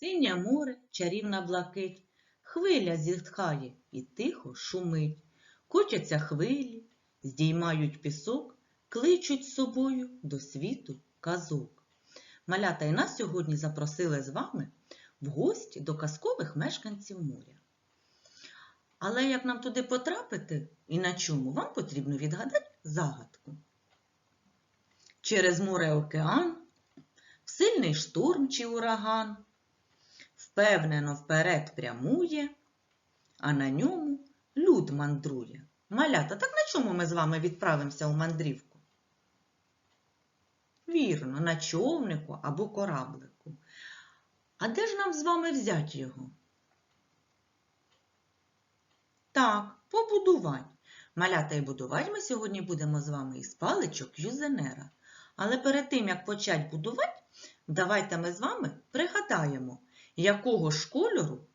Синє море, чарівна блакить, хвиля зітхає і тихо шумить. Котяться хвилі, здіймають пісок, кличуть з собою до світу казок. Малята і нас сьогодні запросили з вами в гості до казкових мешканців моря. Але як нам туди потрапити і на чому, вам потрібно відгадати загадку. Через море океан, в сильний шторм чи ураган, впевнено вперед прямує, а на ньому люд мандрує. Малята, так на чому ми з вами відправимося у мандрівку? Вірно, на човнику або кораблику. А де ж нам з вами взяти його? Так, побудувати. Малята і будувати ми сьогодні будемо з вами із паличок юзенера. Але перед тим, як почати будувати, давайте ми з вами пригадаємо, якого ж кольору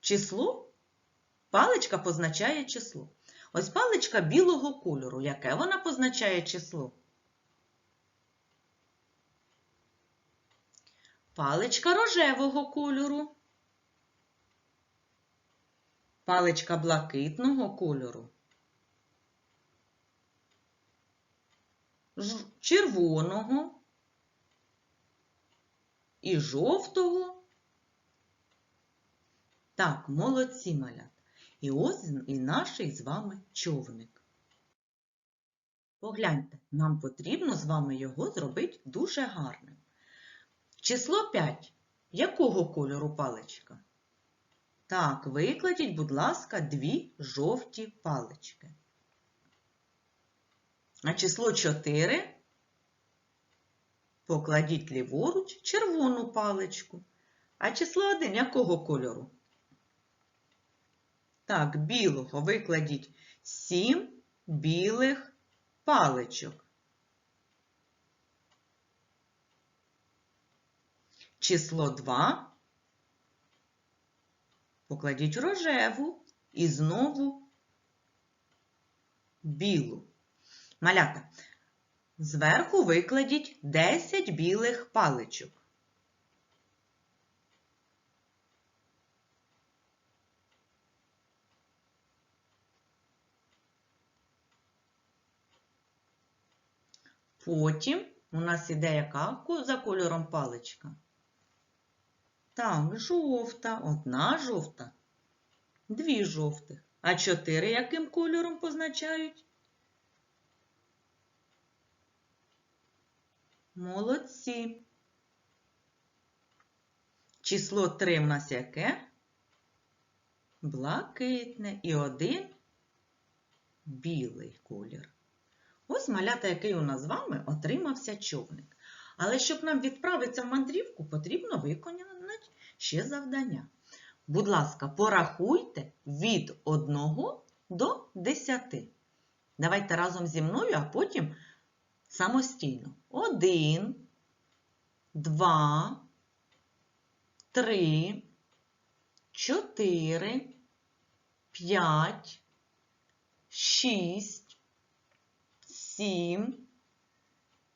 число паличка позначає число. Ось паличка білого кольору. Яке вона позначає число? Паличка рожевого кольору. Паличка блакитного кольору. Червоного і жовтого. Так, молодці малят. І ось і наш з вами човник. Погляньте, нам потрібно з вами його зробити дуже гарним. Число 5. Якого кольору паличка? Так, викладіть, будь ласка, дві жовті палички. А число 4 покладіть ліворуч червону паличку. А число 1 якого кольору? Так, білого викладіть 7 білих паличок. Число 2 покладіть рожеву і знову білу. Малята, зверху викладіть 10 білих паличок. Потім у нас іде яка за кольором паличка? Так, жовта, одна жовта, дві жовтих. А чотири яким кольором позначають? Молодці. Число 3 в нас яке? Блакитне і один білий колір. Ось малята, який у нас з вами отримався човник. Але щоб нам відправитися в мандрівку, потрібно виконати ще завдання. Будь ласка, порахуйте від 1 до 10. Давайте разом зі мною, а потім самостійно. 1, 2, 3, 4, 5, 6, 7,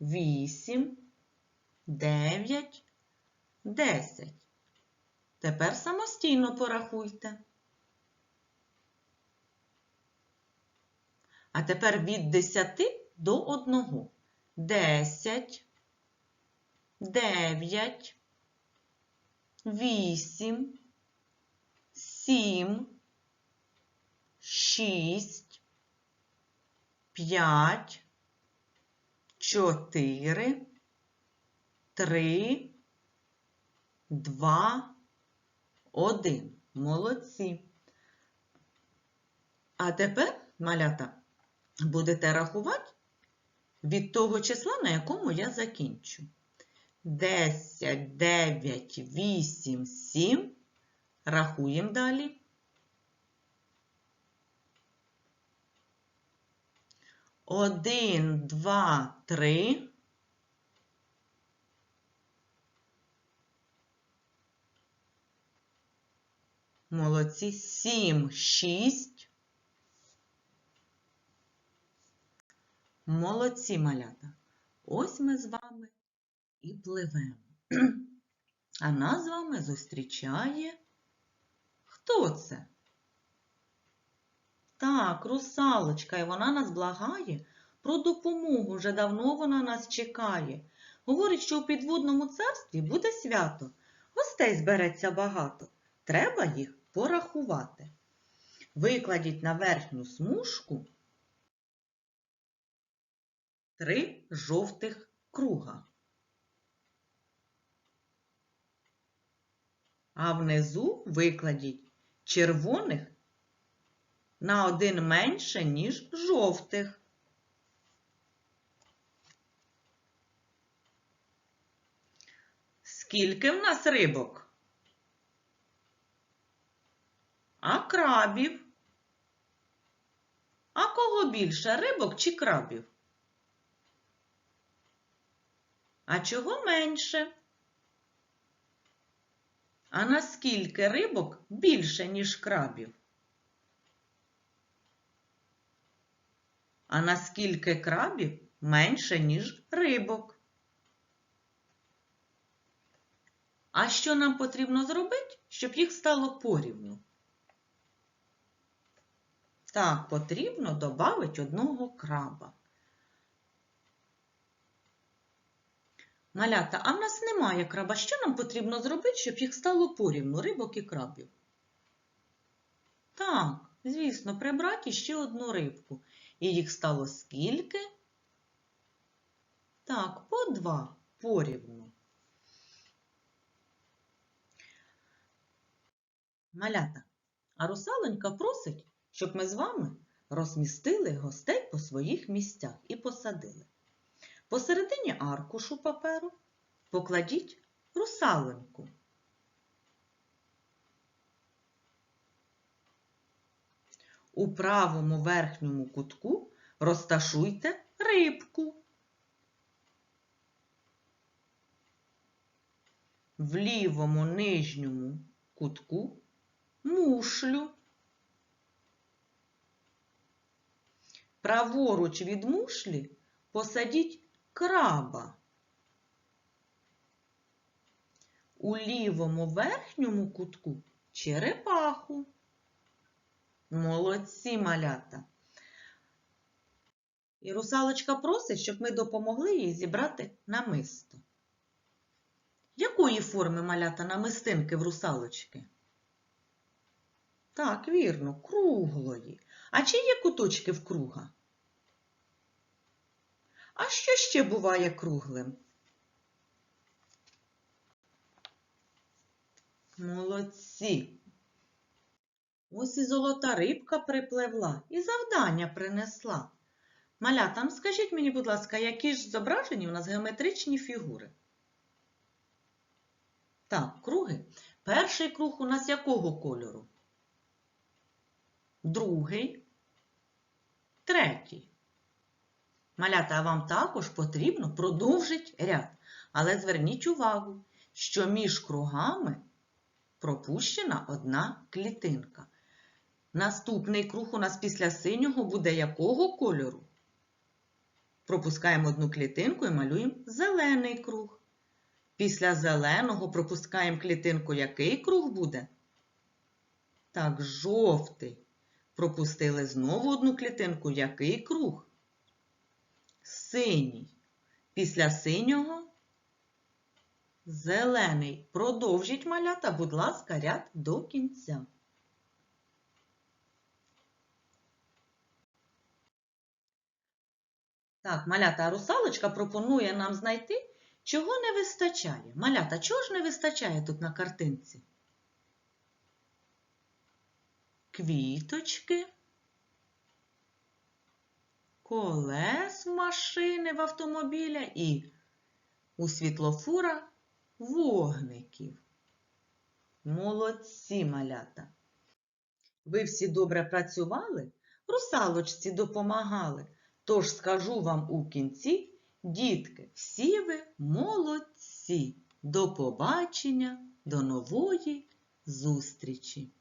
8, 9, 10. Тепер самостійно порахуйте. А тепер від 10 до 1. 10, 9, 8, 7, 6, 5, 4, 3, 2, 1. Молодці. А тепер, малята, будете рахувати від того числа, на якому я закінчу. 10, 9, 8, 7. Рахуємо далі. Один, два, три. Молодці. Сім, шість. Молодці малята. Ось ми з вами і пливемо. А нас з вами зустрічає. Хто це? Так, русалочка, і вона нас благає про допомогу. Вже давно вона нас чекає. Говорить, що у підводному царстві буде свято. Гостей збереться багато. Треба їх порахувати. Викладіть на верхню смужку три жовтих круга. А внизу викладіть червоних на один менше, ніж жовтих. Скільки в нас рибок? А крабів? А кого більше рибок чи крабів? А чого менше? А наскільки рибок більше, ніж крабів? А наскільки крабів менше, ніж рибок? А що нам потрібно зробити, щоб їх стало порівну? Так, потрібно додати одного краба. Малята, а в нас немає краба. Що нам потрібно зробити, щоб їх стало порівну рибок і крабів? Так, звісно, прибрати ще одну рибку. І їх стало скільки? Так, по два порівну. Малята, а русалонька просить, щоб ми з вами розмістили гостей по своїх місцях і посадили. Посередині аркушу паперу покладіть русалоньку. У правому верхньому кутку розташуйте рибку. В лівому нижньому кутку мушлю. Праворуч від мушлі посадіть краба. У лівому верхньому кутку черепаху. Молодці малята. І русалочка просить, щоб ми допомогли їй зібрати намисто. Якої форми малята намистинки в русалочки? Так, вірно, круглої. А чи є куточки в круга? А що ще буває круглим? Молодці. Ось і золота рибка припливла і завдання принесла. Малята, ну скажіть мені, будь ласка, які ж зображені у нас геометричні фігури? Так, круги. Перший круг у нас якого кольору? Другий, третій. Малята, а вам також потрібно продовжити ряд. Але зверніть увагу, що між кругами пропущена одна клітинка. Наступний круг у нас після синього буде якого кольору? Пропускаємо одну клітинку і малюємо зелений круг. Після зеленого пропускаємо клітинку, який круг буде? Так, жовтий. Пропустили знову одну клітинку, який круг? Синій. Після синього зелений. Продовжіть малята, будь ласка, ряд до кінця. Так, малята, русалочка пропонує нам знайти, чого не вистачає. Малята, чого ж не вистачає тут на картинці? Квіточки, колес машини в автомобіля і у світлофора вогників. Молодці малята! Ви всі добре працювали, русалочці допомагали. Тож скажу вам у кінці, дітки, всі ви молодці. До побачення, до нової зустрічі!